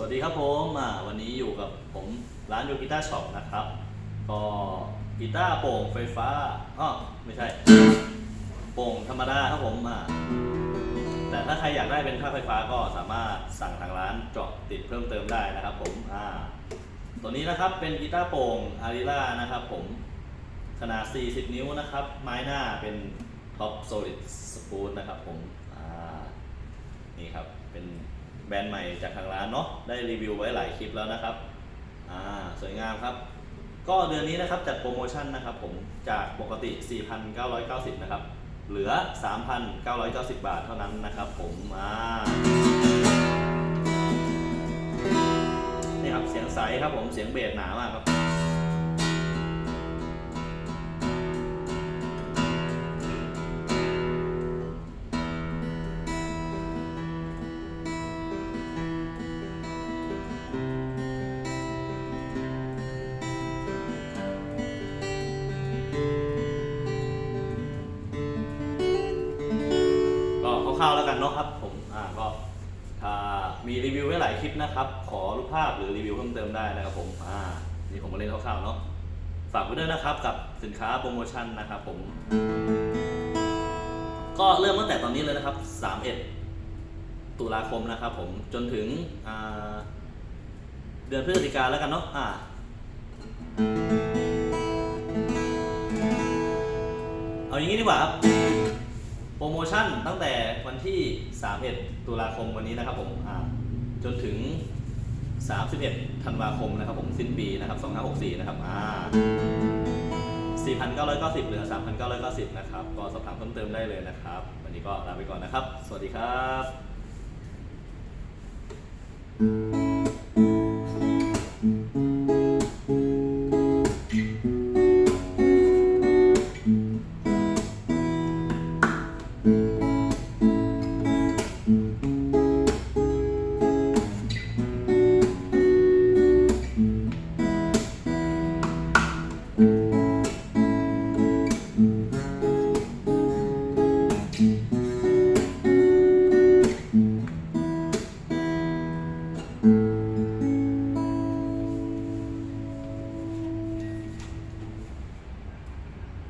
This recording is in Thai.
วัสดีครับผมวันนี้อยู่กับผมร้านยูกีตาร์ช็อปนะครับ ก็กีตาร์โปร่งไฟฟ้าอ๋อไม่ใช่ โปร่งธรรมดาครับผมแต่ถ้าใครอยากได้เป็นค่าไฟฟ้าก็สามารถสั่งทางร้านเจาะติดเพิ่มเติมได้นะครับผมตัวนี้นะครับเป็นกีตาร์โปร่งอาริล่านะครับผมขนาด 40 นิ้วนะครับ ไม้หน้าเป็นท็อปโซลิดสปูนนะครับผมอ่า นี่ครับ เป็น แบรนด์ใหม่จากทางร้านเนาะได้รีวิวไว้หลายคลิปแล้วนะครับอ่าสวยงามครับ ก็เดือนนี้นะครับจัดโปรโมชั่นนะครับผมจากปกติ 4,990 นะครับ เหลือ 3,990 บาทเท่านั้นนะครับผมอ่านี่ครับเสียงใสครับผมเสียงเบสหนามากครับ ร่าวๆแล้วกันเนาะครับผมอ่าก็ถ้ามีรีวิวไว้หลายคลิปนะครับ ขอรูปภาพหรือรีวิวเพิ่มเติมได้นะครับผมอ่านี่ผมมาเล่นคร่าวๆเนาะฝากไว้ด้วยนะครับกับสินค้าโปรโมชั่นนะครับผม ก็เริ่มตั้งแต่ตอนนี้เลยนะครับ 31 ตุลาคมนะครับผมจนถึงเดือนพฤศจิกาแล้วกันเนาะอ่าเอาอย่างนี้ดีกว่าครับ โปรโมชั่นตั้งแต่วันที่ 31 ตุลาคมวันนี้นะครับผมจนถึง 31 ธันวาคมนะครับผมสิ้นปีนะครับ 2564 นะครับอ่า4,990 เหลือ 3,990 นะครับ ก็สอบถามเพิ่มเติมได้เลยนะครับ วันนี้ก็ลาไปก่อนนะครับ สวัสดีครับ